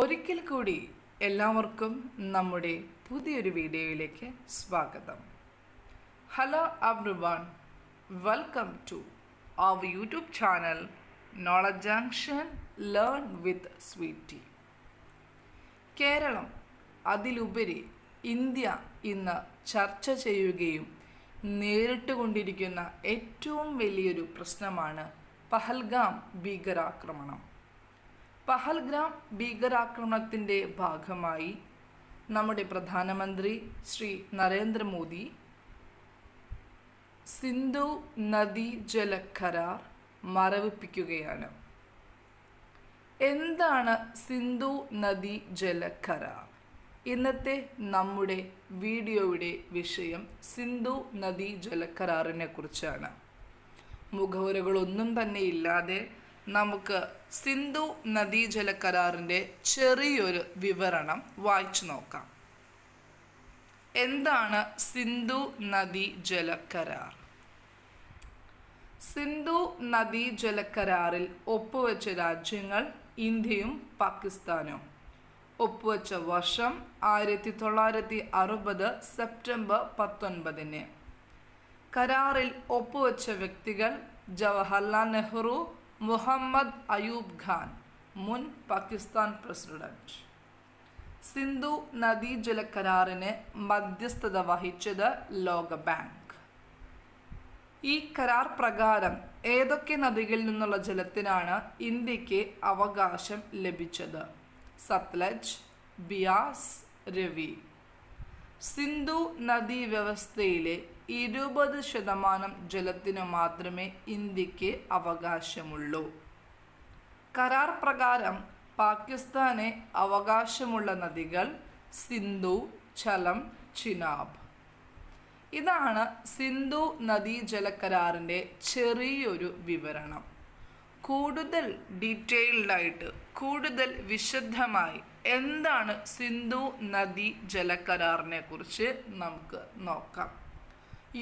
ഒരിക്കൽ കൂടി എല്ലാവർക്കും നമ്മുടെ പുതിയൊരു വീഡിയോയിലേക്ക് സ്വാഗതം. Hello അബ്രുബാൻ welcome to our YouTube channel knowledge junction learn with Sweety Keralam അതിലുപരി ഇന്ത്യ ഇന്ന് ചർച്ച ചെയ്യുകയും നേരിട്ടുകൊണ്ടിരിക്കുന്ന ഏറ്റവും വലിയൊരു പ്രശ്നമാണ് പഹൽഗാം ഭീകരാക്രമണം. പഹൽഗ്രാം ഭീകരാക്രമണത്തിന്റെ ഭാഗമായി നമ്മുടെ പ്രധാനമന്ത്രി ശ്രീ നരേന്ദ്രമോദി സിന്ധു നദീ ജല കരാർ മരവിപ്പിക്കുകയാണ്. എന്താണ് സിന്ധു നദീ ജല കരാർ? ഇന്നത്തെ നമ്മുടെ വീഡിയോയുടെ വിഷയം സിന്ധു നദീ കരാറിനെ കുറിച്ചാണ്. മുഖവുരകളൊന്നും തന്നെ ഇല്ലാതെ നമുക്ക് സിന്ധു നദീജല കരാറിന്റെ ചെറിയൊരു വിവരണം വായിച്ചു നോക്കാം. എന്താണ് സിന്ധു നദീ ജല കരാർ സിന്ധു നദീ ജല കരാറിൽ ഒപ്പുവെച്ച രാജ്യങ്ങൾ ഇന്ത്യയും പാകിസ്ഥാനും. ഒപ്പുവെച്ച വർഷം ആയിരത്തി തൊള്ളായിരത്തി അറുപത് സെപ്റ്റംബർ പത്തൊൻപതിന്. കരാറിൽ ഒപ്പുവെച്ച വ്യക്തികൾ ജവഹർലാൽ നെഹ്റു മുഹമ്മദ് അയൂബ് ഖാൻ മുൻ പാകിസ്ഥാൻ പ്രസിഡന്റ്. സിന്ധു നദീജല കരാറിന് മധ്യസ്ഥത വഹിച്ചത് ലോക ബാങ്ക്. ഈ കരാർ പ്രകാരം ഏതൊക്കെ നദികളിൽ നിന്നുള്ള ജലത്തിനാണ് ഇന്ത്യയ്ക്ക് അവകാശം ലഭിച്ചത്? സത്ലജ് ബിയാസ് രവി. സിന്ധു നദീ വ്യവസ്ഥയിലെ ഇരുപത് ശതമാനം ജലത്തിന് മാത്രമേ ഇന്ത്യയ്ക്ക് അവകാശമുള്ളൂ. കരാർ പ്രകാരം പാകിസ്ഥാന് അവകാശമുള്ള നദികൾ സിന്ധു ചലം ചിനാബ്. ഇതാണ് സിന്ധു നദീ ജലകരാറിന്റെ ചെറിയൊരു വിവരണം. കൂടുതൽ ഡീറ്റെയിൽഡായിട്ട് കൂടുതൽ വിശദമായി എന്താണ് സിന്ധു നദീ ജലകരാറിനെ കുറിച്ച് നമുക്ക് നോക്കാം.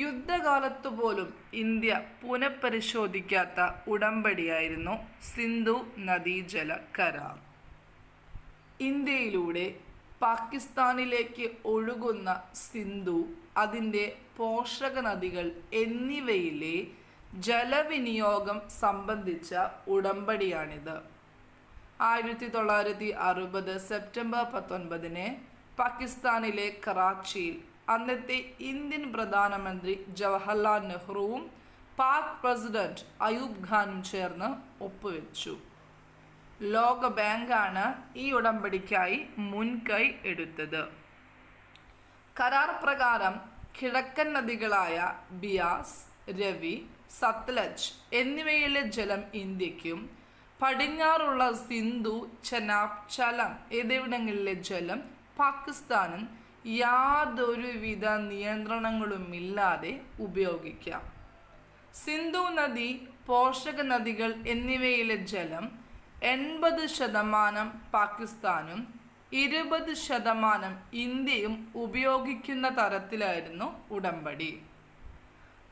യുദ്ധകാലത്ത് പോലും ഇന്ത്യ പുനഃപരിശോധിക്കാത്ത ഉടമ്പടിയായിരുന്നു സിന്ധു നദീജല കരാർ. ഇന്ത്യയിലൂടെ പാകിസ്ഥാനിലേക്ക് ഒഴുകുന്ന സിന്ധു അതിന്റെ പോഷക നദികൾ എന്നിവയിലെ ജലവിനിയോഗം സംബന്ധിച്ച ഉടമ്പടിയാണിത്. ആയിരത്തി തൊള്ളായിരത്തി അറുപത് സെപ്റ്റംബർ പത്തൊൻപതിന് പാകിസ്ഥാനിലെ കറാച്ചിയിൽ അന്നത്തെ ഇന്ത്യൻ പ്രധാനമന്ത്രി ജവഹർലാൽ നെഹ്റുവും പാക് പ്രസിഡന്റ് അയൂബ് ഖാനും ചേർന്ന് ഒപ്പുവെച്ചു. ലോക ബാങ്കാണ് ഈ ഉടമ്പടിക്കായി മുൻകൈ എടുത്തത്. കരാർ പ്രകാരം കിഴക്കൻ നദികളായ ബിയാസ് രവി സത്ലജ് എന്നിവയിലെ ജലം ഇന്ത്യക്കും പടിഞ്ഞാറുള്ള സിന്ധു ചെനാബ് ചലം എന്നിവിടങ്ങളിലെ ജലം പാകിസ്ഥാനും യാതൊരുവിധ നിയന്ത്രണങ്ങളുമില്ലാതെ ഉപയോഗിക്കാം. സിന്ധു നദി പോഷക നദികൾ എന്നിവയിലെ ജലം എൺപത് ശതമാനം പാകിസ്ഥാനും ഇരുപത് ശതമാനം ഇന്ത്യയും ഉപയോഗിക്കുന്ന തരത്തിലായിരുന്നു ഉടമ്പടി.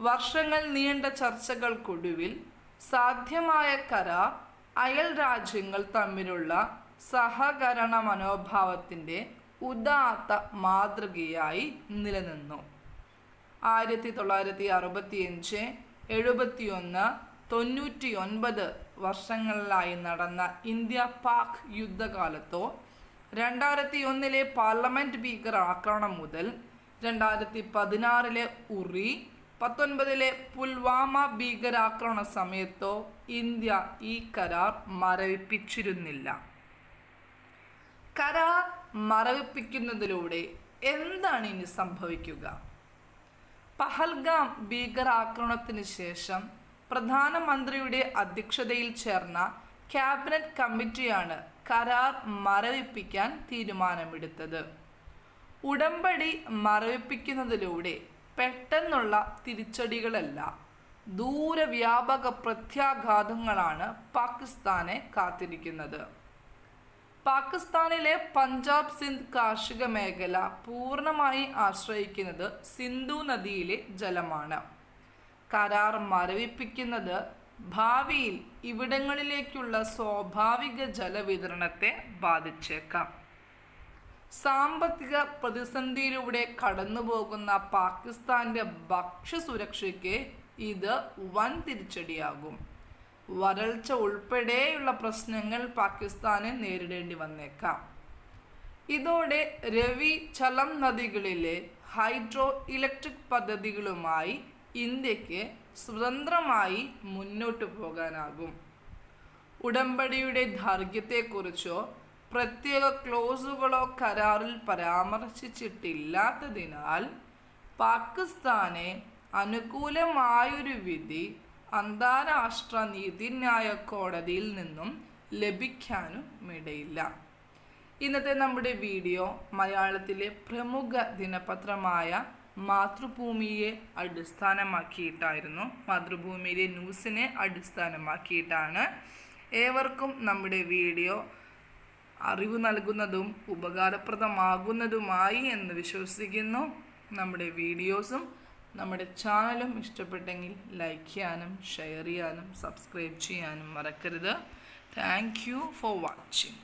വർഷങ്ങൾ നീണ്ട ചർച്ചകൾക്കൊടുവിൽ സാധ്യമായ കരാർ അയൽ രാജ്യങ്ങൾ തമ്മിലുള്ള സഹകരണ മനോഭാവത്തിന്റെ ഉദാത്ത മാതൃകയായി നിലനിന്നു. ആയിരത്തി തൊള്ളായിരത്തി അറുപത്തിയഞ്ച് എഴുപത്തിയൊന്ന് തൊണ്ണൂറ്റി ഒൻപത് വർഷങ്ങളിലായി നടന്ന ഇന്ത്യ പാക് യുദ്ധകാലത്തോ രണ്ടായിരത്തി ഒന്നിലെ പാർലമെന്റ് ഭീകര ആക്രമണം മുതൽ രണ്ടായിരത്തി പതിനാറിലെ ഉറി പത്തൊൻപതിലെ പുൽവാമ ഭീകരാക്രമണ സമയത്തോ ഇന്ത്യ ഈ കരാർ മരവിപ്പിച്ചിരുന്നില്ല. കരാർ മരവിപ്പിക്കുന്നതിലൂടെ എന്താണ് ഇനി സംഭവിക്കുക? പഹൽഗാം ഭീകരാക്രമണത്തിന് ശേഷം പ്രധാനമന്ത്രിയുടെ അധ്യക്ഷതയിൽ ചേർന്ന ക്യാബിനറ്റ് കമ്മിറ്റിയാണ് കരാർ മരവിപ്പിക്കാൻ തീരുമാനമെടുത്തത്. ഉടമ്പടി മരവിപ്പിക്കുന്നതിലൂടെ പെട്ടെന്നുള്ള തിരിച്ചടികളല്ല ദൂരവ്യാപക പ്രത്യാഘാതങ്ങളാണ് പാകിസ്ഥാനെ കാത്തിരിക്കുന്നത്. പാകിസ്ഥാനിലെ പഞ്ചാബ് സിന്ധ് കാർഷിക മേഖല പൂർണമായി ആശ്രയിക്കുന്നത് സിന്ധു നദിയിലെ ജലമാണ്. കരാർ മരവിപ്പിക്കുന്നത് ഭാവിയിൽ ഇവിടങ്ങളിലേക്കുള്ള സ്വാഭാവിക ജലവിതരണത്തെ ബാധിച്ചേക്കാം. സാമ്പത്തിക പ്രതിസന്ധിയിലൂടെ കടന്നുപോകുന്ന പാകിസ്ഥാന്റെ ഭക്ഷ്യസുരക്ഷയ്ക്ക് ഇത് വൻ തിരിച്ചടിയാകും വരൾച്ച ഉൾപ്പെടെയുള്ള പ്രശ്നങ്ങൾ പാകിസ്ഥാന് നേരിടേണ്ടി വന്നേക്കാം. ഇതോടെ രവി ചലം നദികളിലെ ഹൈഡ്രോ ഇലക്ട്രിക് പദ്ധതികളുമായി ഇന്ത്യയ്ക്ക് സ്വതന്ത്രമായി മുന്നോട്ട് പോകാനാകും. ഉടമ്പടിയുടെ ദൈർഘ്യത്തെക്കുറിച്ചോ പ്രത്യേക ക്ലോസുകളോ കരാറിൽ പരാമർശിച്ചിട്ടില്ലാത്തതിനാൽ പാകിസ്ഥാനെ അനുകൂലമായൊരു വിധി അന്താരാഷ്ട്ര നീതിന്യായ കോടതിയിൽ നിന്നും ലഭിക്കാനും ഇടയില്ല. ഇന്നത്തെ നമ്മുടെ വീഡിയോ മലയാളത്തിലെ പ്രമുഖ ദിനപത്രമായ മാതൃഭൂമിയെ അടിസ്ഥാനമാക്കിയിട്ടായിരുന്നു. മാതൃഭൂമിയിലെ ന്യൂസിനെ അടിസ്ഥാനമാക്കിയിട്ടാണ് ഏവർക്കും നമ്മുടെ വീഡിയോ അറിവ് നൽകുന്നതും ഉപകാരപ്രദമാകുന്നതുമായി എന്ന് വിശ്വസിക്കുന്നു. നമ്മുടെ വീഡിയോസും നമ്മുടെ ചാനലും ഇഷ്ടപ്പെട്ടെങ്കിൽ ലൈക്ക് ചെയ്യാനും ഷെയർ ചെയ്യാനും സബ്സ്ക്രൈബ് ചെയ്യാനും മറക്കരുത്. Thank you for watching